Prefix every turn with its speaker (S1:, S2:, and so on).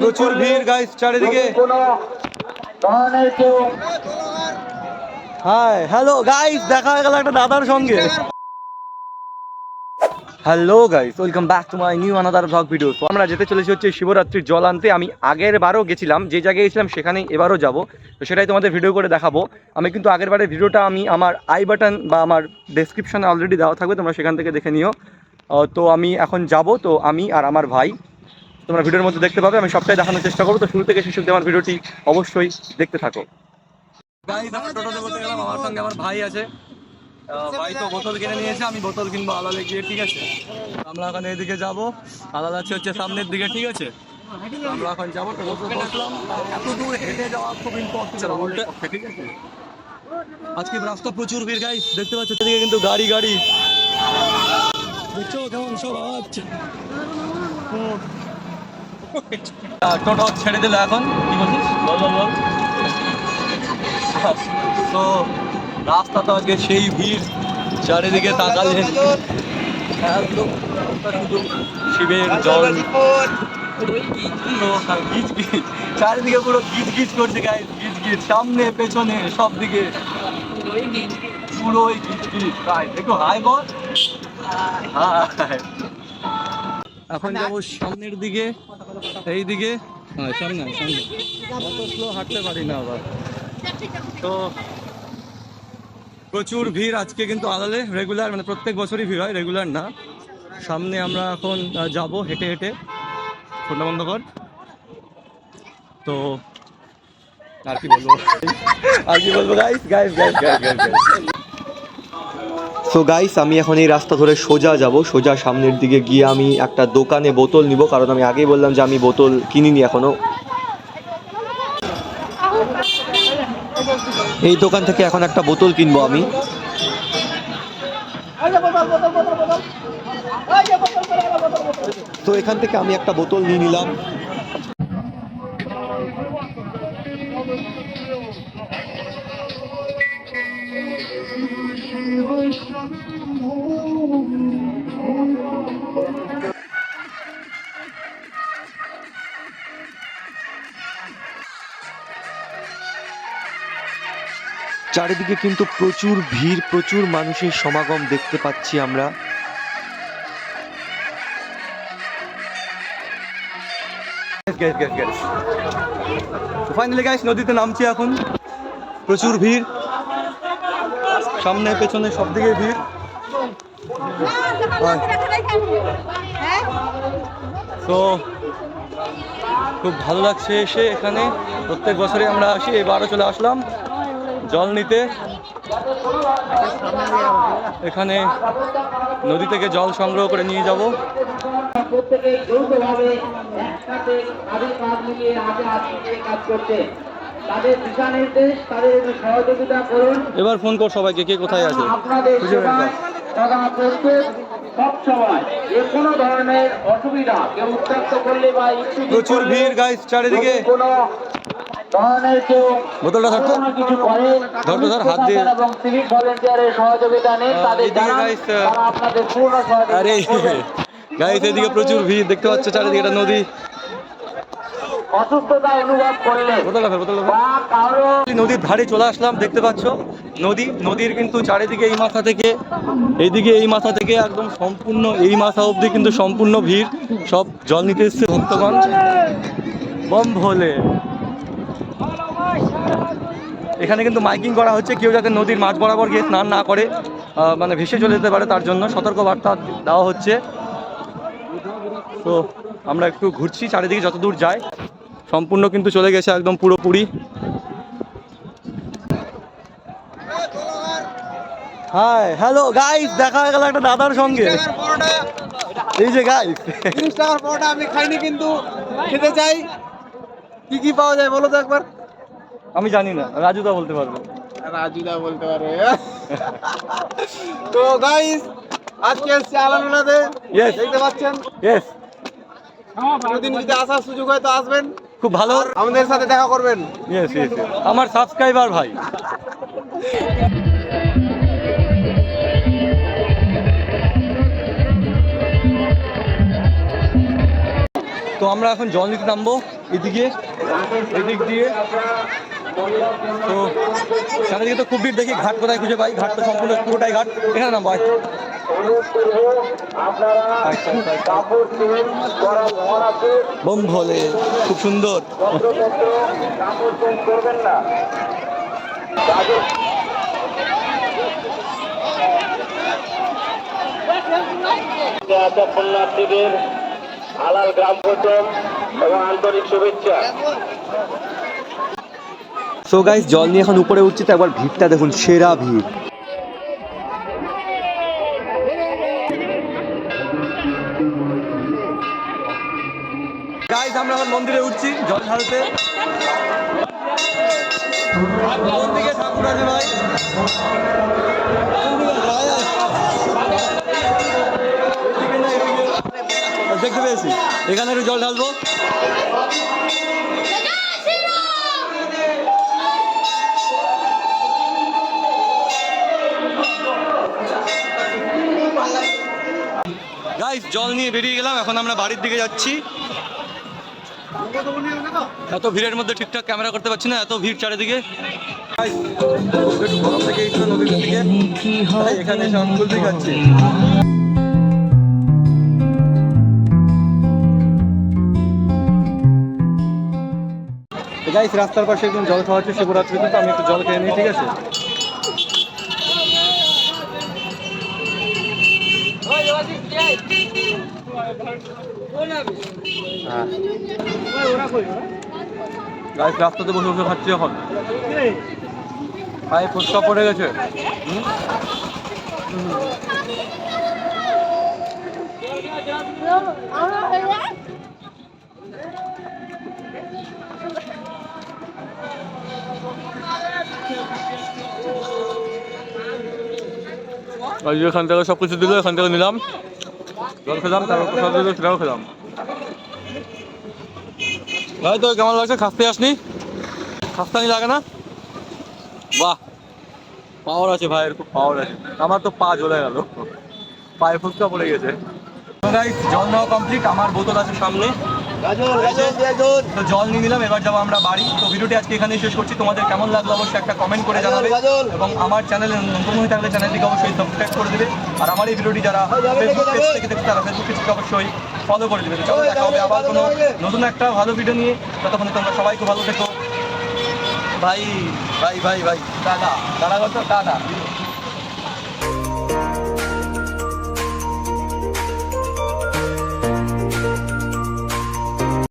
S1: প্রচুর ভিড় গাইস চারিদিকে। হাই হ্যালো গাইস দেখা হয়ে গেল একটা দাদার সঙ্গে। Hello guys welcome back to my new another blog video তো আমরা যেতে চলেছি হচ্ছে শিবরাত্রির জল আনতে। আমি আগের বারও গেছিলাম, যে জায়গায় গেছিলাম সেখানেই এবারও যাব। তো সেটাই তোমাদের ভিডিও করে দেখাবো। আমি কিন্তু আগের বারের ভিডিওটা আমি আমার আই বাটন বা আমার ডেসক্রিপশনে অলরেডি দেওয়া থাকবে, তোমরা সেখান থেকে দেখে নিও। তো আমি এখন যাব, তো আমি আর আমার ভাই তোমরা ভিডিওর মধ্যে দেখতে পাবে, আমি সবটাই দেখানোর চেষ্টা করব। তো শুরু থেকে শেষ অব্দি আমার ভিডিওটি অবশ্যই দেখতে থাকো। বলতে গেলাম, আমার সঙ্গে আমার ভাই আছে। ভাই তো বোতল কিনে নিয়েছে, আমি বোতল কিনবো আলালে গিয়ে, ঠিক আছে? আমরা এখন এদিকে যাব আলাদা হচ্ছে সামনের দিকে, ঠিক আছে? আমরা এখন যাব তো বোতল বসলাম। এত দূর হেঁটে যাওয়া খুব ইম্পর্টেন্ট উল্টে ঠিক আছে? আজকে রাস্তা প্রচুর ভিড় গাইস দেখতে পাচ্ছ, এদিকে কিন্তু গাড়ি গাড়ি। দেখছ, কেমন সব আওয়াজ? টোটো ছেড়ে দিল এখন। কি বলছিস বল বল বল। তো রাস্তা তো আজকে সেই ভিড় চারিদিকে তাকালে শিবের জল। হ্যাঁ, গিজ গিজ চারিদিকে পুরো গিজ গিজ করছে গায়ে গিজ গিজ সামনে পেছনে সব দিকে পুরোই গিজ গিজ দেখো হাই বল হাই এখন যাব সামনের দিকে এই দিকে। হ্যাঁ সামনে সামনে। অত স্লো হাঁটতে পারি না আবার। তো প্রচুর ভিড় আজকে কিন্তু আলালে রেগুলার মানে প্রত্যেক বছরই ভিড় হয় রেগুলার না। সামনে আমরা এখন যাব হেঁটে হেঁটে ফোনটা বন্ধ কর তো আর কি বলব? আর কি বলব guys guys guys guys guys so guys আমি এখন এই রাস্তা ধরে সোজা যাব। সোজা সামনের দিকে গিয়ে আমি একটা দোকানে বোতল নিব, কারণ আমি আগেই বললাম যে আমি বোতল কিনিনি এখনও। এই দোকান থেকে এখন একটা বোতল কিনবো আমি। তো এখান থেকে আমি একটা বোতল নিয়ে নিলাম। চারিদিকে কিন্তু প্রচুর ভিড় প্রচুর মানুষের সমাগম দেখতে পাচ্ছি আমরা। ফাইনালি গাইস নদীতে নামছি এখন। প্রচুর ভিড়। সামনে পেছনে সব দিকে ভিড় তো খুব ভালো লাগছে এসে এখানে। প্রত্যেক বছরে আমরা আসি এবারও চলে আসলাম। জল নিতে। এখানে নদী থেকে জল সংগ্রহ করে নিয়ে যাব।
S2: প্রত্যেকে যৌথভাবে একসাথে কাঁধে কাঁধ মিলিয়ে হাতে হাত কাজ করছে তাদের দিশা নির্দেশ তাদের সহযোগিতা করুন
S1: এবার ফোন কর সবাইকে কে কোথায় আছে?
S2: আপনাদের তারা প্রস্তুত। সব যে কোনো ধরনের অসুবিধা কেউ উত্তক্ত করলে বা
S1: প্রচুর ভিড় গাইস চারিদিকে
S2: কোনো
S1: বোতলটা ধর তো।
S2: কোনো কিছু করে
S1: ধর হাত দিয়ে।
S2: এবং সিভিক ভলেন্টিয়ারের সহযোগিতা নেই তাদের
S1: এদিকে
S2: জানান
S1: guys, আহ,
S2: তারা আপনাদের পূর্ণ সহযোগিতা
S1: গাইস এদিকে প্রচুর ভিড় দেখতে পাচ্ছ চারিদিকে নদী
S2: অসুস্থতা অনুভব করলে
S1: নদীর ধারে চলে আসলাম দেখতে পাচ্ছ? নদী নদীর কিন্তু চারিদিকে এই মাথা থেকে এইদিকে এই মাথা থেকে একদম সম্পূর্ণ এই মাথা অবধি কিন্তু সম্পূর্ণ ভিড়। সব জল নিতে এসছে ভক্তগণ। বম ভোলে এখানে কিন্তু মাইকিং করা হচ্ছে কেউ যাতে নদীর মাঝ বরাবর গিয়ে স্নান না করে মানে ভেসে চলে যেতে পারে তার জন্য সতর্ক বার্তা দেওয়া হচ্ছে। তো আমরা একটু ঘুরছি চারিদিকে যতদূর যায়। সম্পূর্ণ কিন্তু চলে গেছে একদম পুরোপুরি। হাই হ্যালো গাইস দেখা হয়ে গেল একটা দাদার সঙ্গে। এই যে গাইস
S3: তিরিশ টাকার পরোটা আমি খাইনি কিন্তু খেতে চাই। কি কি পাওয়া যায় বলো তো একবার?
S1: আমি জানি না রাজুদা বলতে পারবে।
S3: রাজুদা বলতে পারবে। তো গাইস আজকে এসছি আলানুলাতে. দেখতে পাচ্ছেন?
S1: ইয়েস
S3: কোনোদিন যদি আসার সুযোগ হয় তো আসবেন।
S1: খুব ভালো।
S3: আমাদের সাথে দেখা করবেন।
S1: আমার সাবস্ক্রাইবার ভাই। তো আমরা এখন জল নিতে নামবো এদিকে এদিক দিয়ে। তো চারিদিকে তো খুব ভিড় দেখি ঘাট কোথায় খুঁজে পাই। ঘাট তো সম্পূর্ণ পুরোটাই ঘাট। এখানে নামবো বোম খুব সুন্দর।
S2: গ্রাম প্রথম এবং আন্তরিক শুভেচ্ছা
S1: সো গাইস জল নিয়ে এখন উপরে উঠছি, তো একবার ভিড়টা দেখুন, সেরা ভিড়। গাইস আমরা এখন মন্দিরে উঠছি, জল ঢালতে। কোন দিকে ঠাকুর আছে ভাই। দেখতে পেয়েছি। এখানে একটু জল ঢালবো। গাইস জল নিয়ে বেরিয়ে গেলাম, এখন আমরা বাড়ির দিকে যাচ্ছি। এত ভিড়ের মধ্যে ঠিকঠাক ক্যামেরা করতে পারছি না এত ভিড় চারিদিকে। Guys, থেকে একটু নদীর দিকে এখানে এসে গাইস রাস্তার পাশে একদম জল খাওয়া হচ্ছে শিবরাত্রি কিন্তু আমি একটু জল খেয়ে নিই ঠিক আছে? গাইস রাস্তাতে বসে বসে খাচ্ছি এখন। ভাই, ফুচকা পড়ে গেছে? এখান থেকে সব কিছু দিল, এখান থেকে নিলাম। জল খেলাম, তারপর প্রসাদ দিল, সেটাও খেলাম। ভাই তো কেমন লাগছে? খাস্তে আসনি? খাস্তানি লাগে না? বাহ পাওয়ার আছে ভাইয়ের খুব পাওয়ার আছে। আমার তো পা জ্বলে গেল। পায়ে ফুচকা পড়ে গেছে। জল নেওয়া কমপ্লিট আমার বোতল আছে সামনে। তো জল নিয়ে নিলাম এবার যাব আমরা বাড়ি। তো ভিডিওটি আজকে এখানে শেষ করছি। তোমাদের কেমন লাগল অবশ্যই একটা কমেন্ট করে জানাবে। এবং আমার চ্যানেলে নতুন হয়ে থাকলে চ্যানেলটিকে অবশ্যই সাবস্ক্রাইব করে দেবে। আর আমার এই ভিডিওটি যারা ফেসবুক পেজ থেকে দেখছে তারা ফেসবুক পেজকে অবশ্যই ফলো করে দেবে। তো চলো দেখা হবে আবার কোনো নতুন একটা ভালো ভিডিও নিয়ে। ততক্ষণে তোমরা সবাই খুব ভালো থেকো। ভাই ভাই ভাই ভাই দাদা। দাদা কত দাদা।